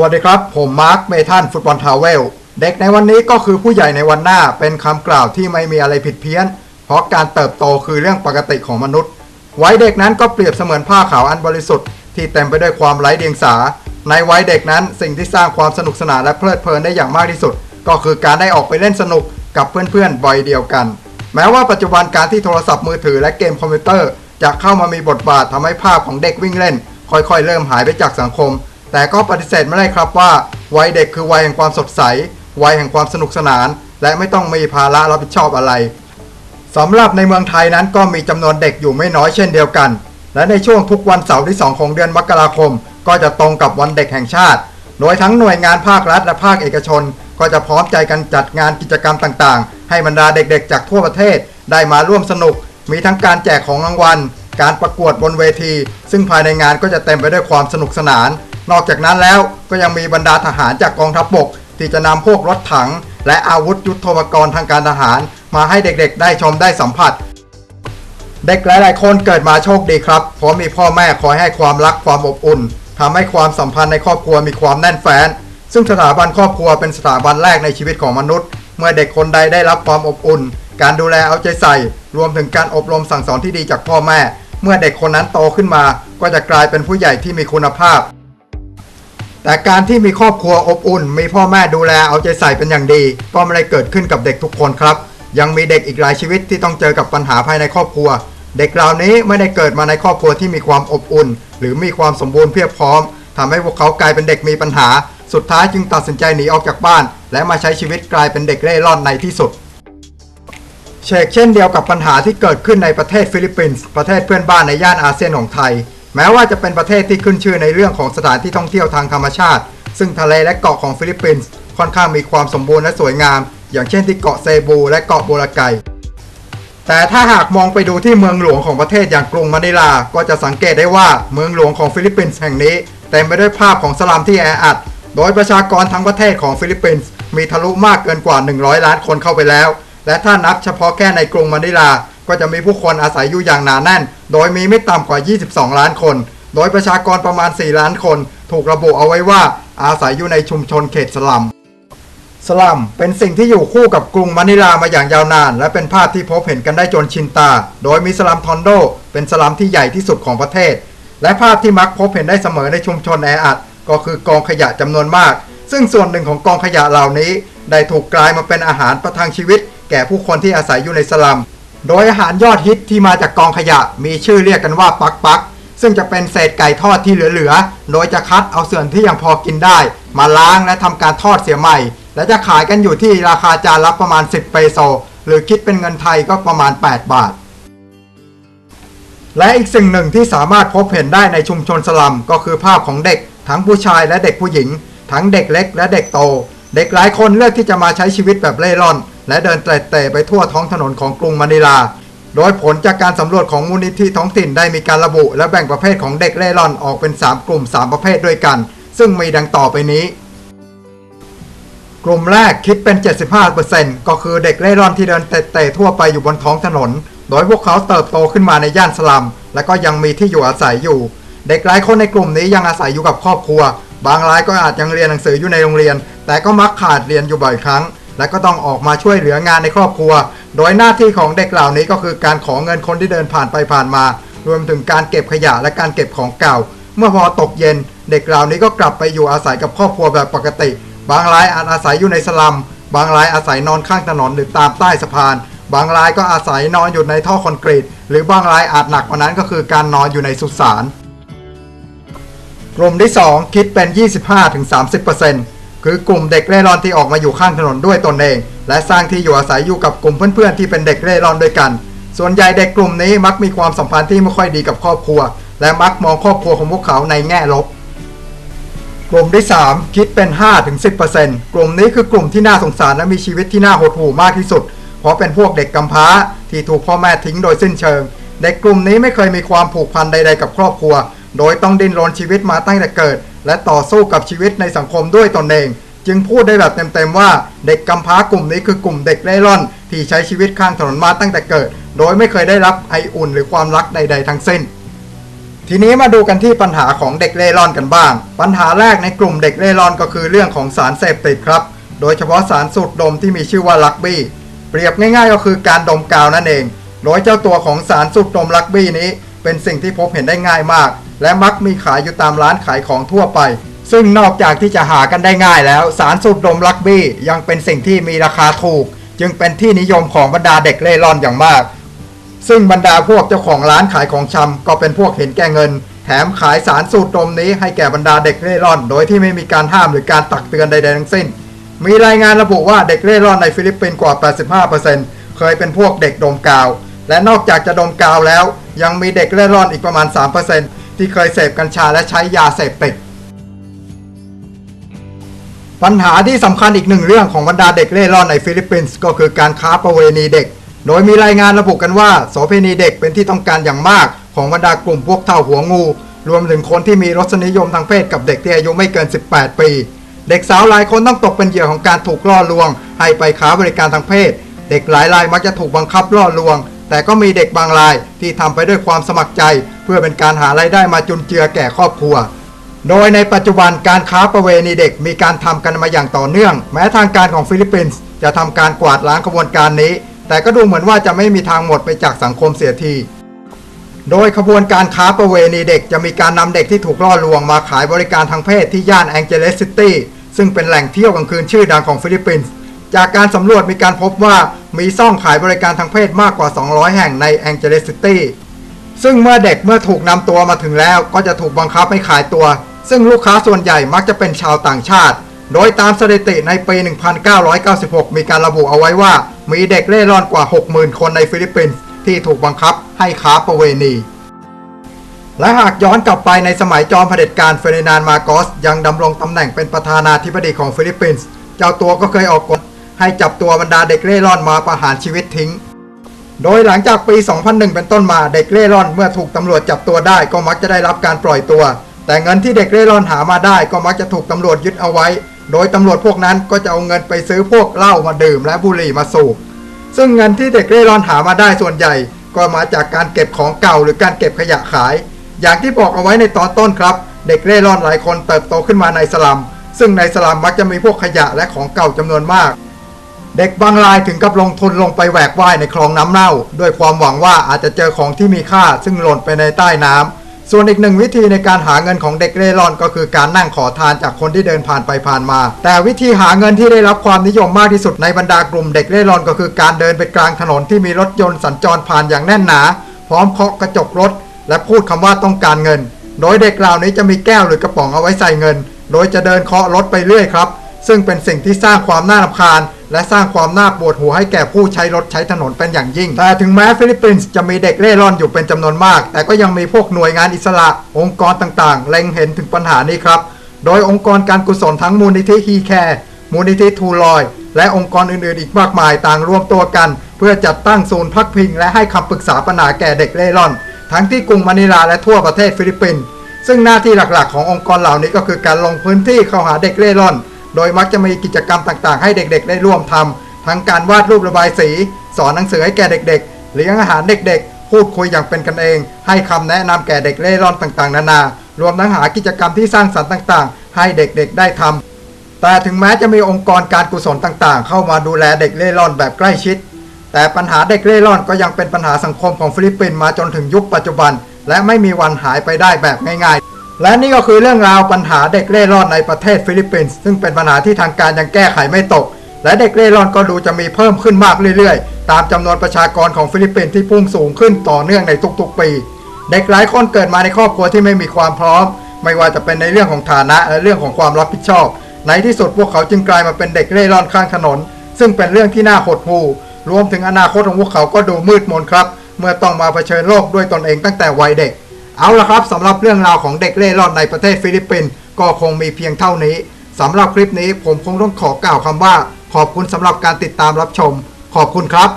วัสดีครับ ผมมาร์คเมทันฟุตบอลทาวเวล เด็กในวันนี้ก็คือผู้ใหญ่ในวันหน้าเป็นคำกล่าวที่ไม่มีอะไรผิดเพี้ยน เพราะการเติบโตคือเรื่องปกติของมนุษย์ ไวัยเด็กนั้นก็เปรียบเสมือนผ้าขาวอันบริสุทธิ์ ที่เต็มไปด้วยความไร้เดียงสา ในวัยเด็กนั้นสิ่งที่สร้างความสนุกสนานและเพลิดเพลินได้อย่างมากที่สุด ก็คือการได้ออกไปเล่นสนุกกับเพื่อนๆวัยเดียวกัน แม้ว่าปัจจุบันการที่โทรศัพท์มือถือและเกมคอมพิวเตอร์ จะเข้ามามีบทบาททำให้ภาพของเด็กวิ่งเล่น ค่อยๆ เริ่มหายไปจากสังคม แต่ก็ปฏิเสธไม่ได้ครับว่า วัยเด็กคือวัยแห่งความสดใส วัยแห่งความสนุกสนาน และไม่ต้องมีภาระรับผิดชอบอะไรสำหรับในเมืองไทยนั้นก็มีจำนวนเด็กอยู่ไม่น้อยเช่นเดียวกัน และในช่วงทุกวันเสาร์ที่ 2 ของเดือนมกราคม ก็จะตรงกับวันเด็กแห่งชาติ โดยทั้งหน่วยงานภาครัฐและภาคเอกชน ก็จะพร้อมใจกันจัดงานกิจกรรมต่างๆ ให้บรรดาเด็กๆ จากทั่วประเทศได้มาร่วมสนุก มีทั้งการแจกของรางวัล การประกวดบนเวที ซึ่งภายในงานก็จะเต็มไปด้วยความสนุกสนาน นอกจากนั้นแล้วก็ยังมีบรรดาทหารจากกองทัพบบกที่จะนำพวกรถถัง และอาวุธยุทโธปกรณ์ทางการทหาร มาให้เด็กๆ ได้ชมได้สัมผัส เด็กหลายๆคนเกิดมาโชคดีครับเพราะมีพ่อแม่คอยให้ความรักความอบอุ่นทำให้ความสัมพันธ์ในครอบครัวมีความแน่นแฟ้น ซึ่งสถาบันครอบครัวเป็นสถาบันแรกในชีวิตของมนุษย์ เมื่อเด็กคนใดได้รับความอบอุ่น การดูแลเอาใจใส่ รวมถึงการอบรมสั่งสอนที่ดีจากพ่อแม่ เมื่อเด็กคนนั้นโตขึ้นมา ก็จะกลายเป็นผู้ใหญ่ที่มีคุณภาพ แต่การที่มีครอบครัวอบอุ่น มีพ่อแม่ดูแลเอาใจใส่เป็นอย่างดี ก็ไม่ได้เกิดขึ้นกับเด็กทุกคนครับ ยังมีเด็กอีกหลายชีวิตที่ต้องเจอกับปัญหาภายในครอบครัว เด็กเหล่านี้ไม่ได้เกิดมาในครอบครัวที่มีความอบอุ่น หรือมีความสมบูรณ์เพียบพร้อมทำให้พวกเขากลายเป็นเด็กมีปัญหา สุดท้ายจึงตัดสินใจหนีออกจากบ้าน และมาใช้ชีวิตกลายเป็นเด็กเร่ร่อนในที่สุดเชกเช่นเดียวกับปัญหาที่เกิดขึ้นในประเทศฟิลิปปินส์ประเทศเพื่อนบ้านในย่านอาเซียนของไทย แม้ว่าจะเป็นประเทศที่ขึ้นชื่อในเรื่องของสถานที่ท่องเที่ยวทางธรรมชาติ ซึ่งทะเลและเกาะของฟิลิปปินส์ค่อนข้างมีความสมบูรณ์และสวยงาม อย่างเช่นที่เกาะเซบูและเกาะโบราไก แต่ถ้าหากมองไปดูที่เมืองหลวงของประเทศอย่างกรุงมะนิลา ก็จะสังเกตได้ว่าเมืองหลวงของฟิลิปปินส์แห่งนี้เต็มไปด้วยภาพของสลัมที่แออัด โดยประชากรทั้งประเทศของฟิลิปปินส์มีทะลุมากเกินกว่า 100 ล้านคนเข้าไปแล้ว และถ้านับเฉพาะแค่ในกรุงมะนิลา ก็จะมีผู้คนอาศัยอยู่อย่างหนาแน่น โดยมีไม่ต่ำกว่า 22 ล้านคน โดยประชากรประมาณ 4 ล้านคน ถูกระบุเอาไว้ว่าอาศัยอยู่ในชุมชนเขตสลัม สลัมเป็นสิ่งที่อยู่คู่กับกรุงมะนิลามาอย่างยาวนาน และเป็นภาพที่พบเห็นกันได้จนชินตา โดยมีสลัมทอนโด เป็นสลัมที่ใหญ่ที่สุดของประเทศ และภาพที่มักพบเห็นได้เสมอในชุมชนแออัดก็คือกองขยะจำนวนมาก ซึ่งส่วนหนึ่งของกองขยะเหล่านี้ ได้ถูกกลายมาเป็นอาหารประทังชีวิต แก่ผู้คนที่อาศัยอยู่ในสลัม โดยอาหารยอดฮิตที่มาจากกองขยะมีชื่อเรียกกันว่าปักปัก ซึ่งจะเป็นเศษไก่ทอดที่เหลือๆ โดยจะคัดเอาส่วนที่ยังพอกินได้ มาล้างและทำการทอดเสียใหม่ และจะขายกันอยู่ที่ราคาจานละประมาณ 10 เปโซ หรือคิดเป็นเงินไทยก็ประมาณ 8 บาท และอีกสิ่งหนึ่งที่สามารถพบเห็นได้ในชุมชนสลัมก็คือภาพของเด็ก ทั้งผู้ชายและเด็กผู้หญิง ทั้งเด็กเล็กและเด็กโต เด็กหลายคนเลือกที่จะมาใช้ชีวิตแบบเล่ร่อน และเดินเตะไปทั่วท้องถนนของกรุงมะนิลา โดยผลจากการสำรวจของมูลนิธิท้องถิ่นได้มีการระบุ และแบ่งประเภทของเด็กเล่ร่อนออกเป็น 3 กลุ่ม 3 ประเภทด้วยกัน ซึ่งมีดังต่อไปนี้ กลุ่มแรกคิดเป็น 75%ก็คือเด็กเล่ร่อนที่เดินเตะทั่วไปอยู่บนท้องถนน โดยพวกเขาเติบโตขึ้นมาในย่านสลัม และก็ยังมีที่อยู่อาศัยอยู่ เด็กหลายคนในกลุ่มนี้ยังอาศัยอยู่กับครอบครัว บางรายก็อาจยังเรียนหนังสืออยู่ในโรงเรียน แต่ก็มักขาดเรียนอยู่บ่อยครั้ง และก็ต้องออกมาช่วยเหลืองานในครอบครัว โดยหน้าที่ของเด็กเหล่านี้ก็คือการขอเงินคนที่เดินผ่านไปผ่านมา รวมถึงการเก็บขยะและการเก็บของเก่า เมื่อพอตกเย็น เด็กเหล่านี้ก็กลับไปอยู่อาศัยกับครอบครัวแบบปกติ บางรายอาจอาศัยอยู่ในสลัม บางรายอาศัยนอนข้างถนนหรือตามใต้สะพาน บางรายก็อาศัยนอนอยู่ในท่อคอนกรีต หรือบางรายอาจหนักกว่านั้นก็คือการนอนอยู่ในสุสานกลุ่มที่ 2 คิดเป็น 25-30% คือกลุ่มเด็กเร่ร่อนที่ออกมาอยู่ข้างถนนด้วยตนเอง และสร้างที่อยู่อาศัยอยู่กับกลุ่มเพื่อนๆที่เป็นเด็กเร่ร่อนด้วยกัน ส่วนใหญ่เด็กกลุ่มนี้มักมีความสัมพันธ์ที่ไม่ค่อยดีกับครอบครัว และมักมองครอบครัวของพวกเขาในแง่ลบ กลุ่มที่ 3 คิดเป็น 5-10%กลุ่มนี้คือกลุ่มที่น่าสงสารและมีชีวิตที่น่าหดหู่มากที่สุด เพราะเป็นพวกเด็กกำพร้า ที่ถูกพ่อแม่ทิ้งโดยสิ้นเชิง เด็กกลุ่มนี้ไม่เคยมีความผูกพันใด ๆ กับครอบครัว โดยต้องดิ้นรนชีวิตมาตั้งแต่เกิด และต่อสู้กับชีวิตในสังคมด้วยตนเอง จึงพูดได้แบบเต็มๆว่าเด็กกำพร้ากลุ่มนี้คือกลุ่มเด็กเร่ร่อน ที่ใช้ชีวิตข้างถนนมาตั้งแต่เกิด โดยไม่เคยได้รับไออุ่นหรือความรักใด ๆ ทั้งสิ้น ทีนี้มาดูกันที่ปัญหาของเด็กเร่ร่อนกันบ้าง ปัญหาแรกในกลุ่มเด็กเร่ร่อนก็คือเรื่องของสารเสพติดครับ โดยเฉพาะสารสูดดมที่มีชื่อว่าลักบี้เปรียบง่ายๆ ก็คือการดมกาวนั่นเอง โดยเจ้าตัวของสารสูดดมลักบี้นี้ เป็นสิ่งที่พบเห็นได้ง่ายมาก และมักมีขายอยู่ตามร้านขายของทั่วไป ซึ่งนอกจากที่จะหากันได้ง่ายแล้ว สารสูดดมลักบี้ยังเป็นสิ่งที่มีราคาถูก จึงเป็นที่นิยมของบรรดาเด็กเร่ร่อนอย่างมาก ซึ่งบรรดาพวกเจ้าของร้านขายของชำก็เป็นพวกเห็นแก่เงิน แถมขายสารสูตรดมนี้ให้แก่บรรดาเด็กเร่ร่อน โดยที่ไม่มีการห้ามหรือการตักเตือนใดๆทั้งสิ้น มีรายงานระบุว่าเด็กเร่ร่อนในฟิลิปปินส์กว่า 85%เคยเป็นพวกเด็กดมกาว และนอกจากจะดมกาวแล้ว ยังมีเด็กเร่ร่อนอีกประมาณ 3% ที่เคยเสพกัญชาและใช้ยาเสพติด ปัญหาที่สำคัญอีกหนึ่งเรื่องของบรรดาเด็กเร่ร่อนในฟิลิปปินส์ก็คือการค้าประเวณีเด็ก โดยมีรายงานระบุกันว่าโสเภณีเด็กเป็นที่ต้องการอย่างมากของบรรดากลุ่มพวกเท่าหัวงู รวมถึงคนที่มีรสนิยมทางเพศกับเด็กที่อายุไม่เกิน 18 ปี เด็กสาวหลายคนต้องตกเป็นเหยื่อของการถูกล่อลวง ให้ไปค้าบริการทางเพศ เด็กหลายรายมักจะถูกบังคับล่อลวง แต่ก็มีเด็กบางรายที่ทำไปด้วยความสมัครใจ เพื่อเป็นการหารายได้มาจุนเจือแก่ครอบครัว โดยในปัจจุบันการค้าประเวณีเด็กมีการทำกันมาอย่างต่อเนื่อง แม้ทางการของฟิลิปปินส์จะทำการกวาดล้างขบวนการนี้ แต่ก็ดูเหมือนว่าจะไม่มีทางหมดไปจากสังคมเสียทีโดยขบวนการค้าประเวณีเด็กจะมีการนำเด็กที่ถูกล่อลวงมาขายบริการทางเพศที่ย่านแองเจลิสซิตี้ซึ่งเป็นแหล่งเที่ยวกลางคืนชื่อดังของฟิลิปปินส์ จากการสำรวจมีการพบว่ามีซ่องขายบริการทางเพศมากกว่า 200 แห่งในแองเจลิสซิตี้ ซึ่งเมื่อเด็กเมื่อถูกนำตัวมาถึงแล้วก็จะถูกบังคับให้ขายตัว ซึ่งลูกค้าส่วนใหญ่มักจะเป็นชาวต่างชาติ โดยตามสถิติในปี 1996 มีการระบุเอาไว้ว่า มีเด็กเร่ร่อนกว่า 60,000 คนในฟิลิปปินส์ที่ถูกบังคับให้ค้าประเวณีและหากย้อนกลับไปในสมัยจอมเผด็จการเฟร์ดินานมาโกสยังดำรงตำแหน่งเป็นประธานาธิบดีของฟิลิปปินส์ เจ้าตัวก็เคยออกกฎ ให้จับตัวบรรดาเด็กเร่ร่อนมาประหารชีวิตทิ้ง โดยหลังจากปี 2001 เป็นต้นมาเด็กเร่ร่อนเมื่อถูกตำรวจจับตัวได้ก็มักจะได้รับการปล่อยตัว แต่เงินที่เด็กเร่ร่อนหามาได้ก็มักจะถูกตำรวจยึดเอาไว้ โดยตำรวจพวกนั้นก็จะเอาเงินไปซื้อพวกเหล้ามาดื่มและบุหรี่มาสูบ ซึ่งเงินที่เด็กเร่ร่อนหามาได้ส่วนใหญ่ ก็มาจากการเก็บของเก่าหรือการเก็บขยะขาย อย่างที่บอกเอาไว้ในตอนต้นครับ เด็กเร่ร่อนหลายคนเติบโตขึ้นมาในสลัม ซึ่งในสลัมมักจะมีพวกขยะและของเก่าจำนวนมาก เด็กบางรายถึงกับลงทุนลงไปแหวกว่ายในคลองน้ำเน่า ด้วยความหวังว่าอาจจะเจอของที่มีค่าซึ่งหล่นไปในใต้น้ำส่วนอีกหนึ่งวิธีในการหาเงินของเด็กเร่ร่อนก็คือการนั่งขอทานจากคนที่เดินผ่านไปผ่านมา แต่วิธีหาเงินที่ได้รับความนิยมมากที่สุดในบรรดากลุ่มเด็กเร่ร่อนก็คือการเดินไปกลางถนนที่มีรถยนต์สัญจรผ่านอย่างแน่นหนา พร้อมเคาะกระจกรถ และพูดคำว่าต้องการเงิน โดยเด็กเหล่านี้จะมีแก้วหรือกระป๋องเอาไว้ใส่เงิน โดยจะเดินเคาะรถไปเรื่อยครับ ซึ่งเป็นสิ่งที่สร้างความน่ารำคาญ และสร้างความน่าปวดหัวให้แก่ผู้ใช้รถใช้ถนนเป็นอย่างยิ่ง แต่ถึงแม้ฟิลิปปินส์จะมีเด็กเร่ร่อนอยู่เป็นจำนวนมาก แต่ก็ยังมีพวกหน่วยงานอิสระ องค์กรต่างๆ เล็งเห็นถึงปัญหานี้ครับ โดยองค์กรการกุศลทั้งมูลนิธิฮีแคร์มูลนิธิทูลอย และองค์กรอื่นๆ อีกมากมายต่างรวมตัวกัน เพื่อจัดตั้งศูนย์พักพิง และให้คำปรึกษาปัญหาแก่เด็กเร่ร่อน ทั้งที่กรุงมะนิลาและทั่วประเทศฟิลิปปินส์ซึ่งหน้าที่หลักๆ ขององค์กรเหล่านี้ก็คือการลงพื้นที่เข้าหาเด็กเร่ร่อน โดยมักจะมีกิจกรรมต่างๆ ให้เด็กๆ ได้ร่วมทำทั้งการวาดรูประบายสี สอนหนังสือให้แก่เด็กๆ เลี้ยงอาหารเด็กๆ พูดคุยอย่างเป็นกันเอง ให้คำแนะนำแก่เด็กเร่ร่อนต่างๆ นานารวมทั้งหากิจกรรมที่สร้างสรรค์ต่างๆ ให้เด็กๆ ได้ทำแต่ถึงแม้จะมีองค์กรการกุศลต่างๆ เข้ามาดูแลเด็กเร่ร่อนแบบใกล้ชิด แต่ปัญหาเด็กเร่ร่อนก็ยังเป็นปัญหาสังคมของฟิลิปปินส์มาจนถึงยุคปัจจุบัน และไม่มีวันหายไปได้แบบง่ายๆ และนี่ก็คือเรื่องราวปัญหาเด็กเร่ร่อนในประเทศฟิลิปปินส์ซึ่งเป็นปัญหาที่ทางการยังแก้ไขไม่ตก และเด็กเร่ร่อนก็ดูจะมีเพิ่มขึ้นมากเรื่อยๆ ตามจำนวนประชากรของฟิลิปปินส์ที่พุ่งสูงขึ้นต่อเนื่องในทุกๆปี เด็กหลายคนเกิดมาในครอบครัวที่ไม่มีความพร้อม ไม่ว่าจะเป็นในเรื่องของฐานะและเรื่องของความรับผิดชอบ ในที่สุดพวกเขาจึงกลายมาเป็นเด็กเร่ร่อนข้างถนน ซึ่งเป็นเรื่องที่น่าหดหู่รวมถึงอนาคตของพวกเขาก็ดูมืดมนครับ เมื่อต้องมาเผชิญโลกด้วยตนเองตั้งแต่วัยเด็ก เอาละครับสำหรับเรื่องราวของเด็กเล่ร่อนในประเทศฟิลิปปินส์ก็คงมีเพียงเท่านี้สำหรับคลิปนี้ผมคงต้องขอกล่าวคำว่า ขอบคุณสำหรับการติดตามรับชม ขอบคุณครับ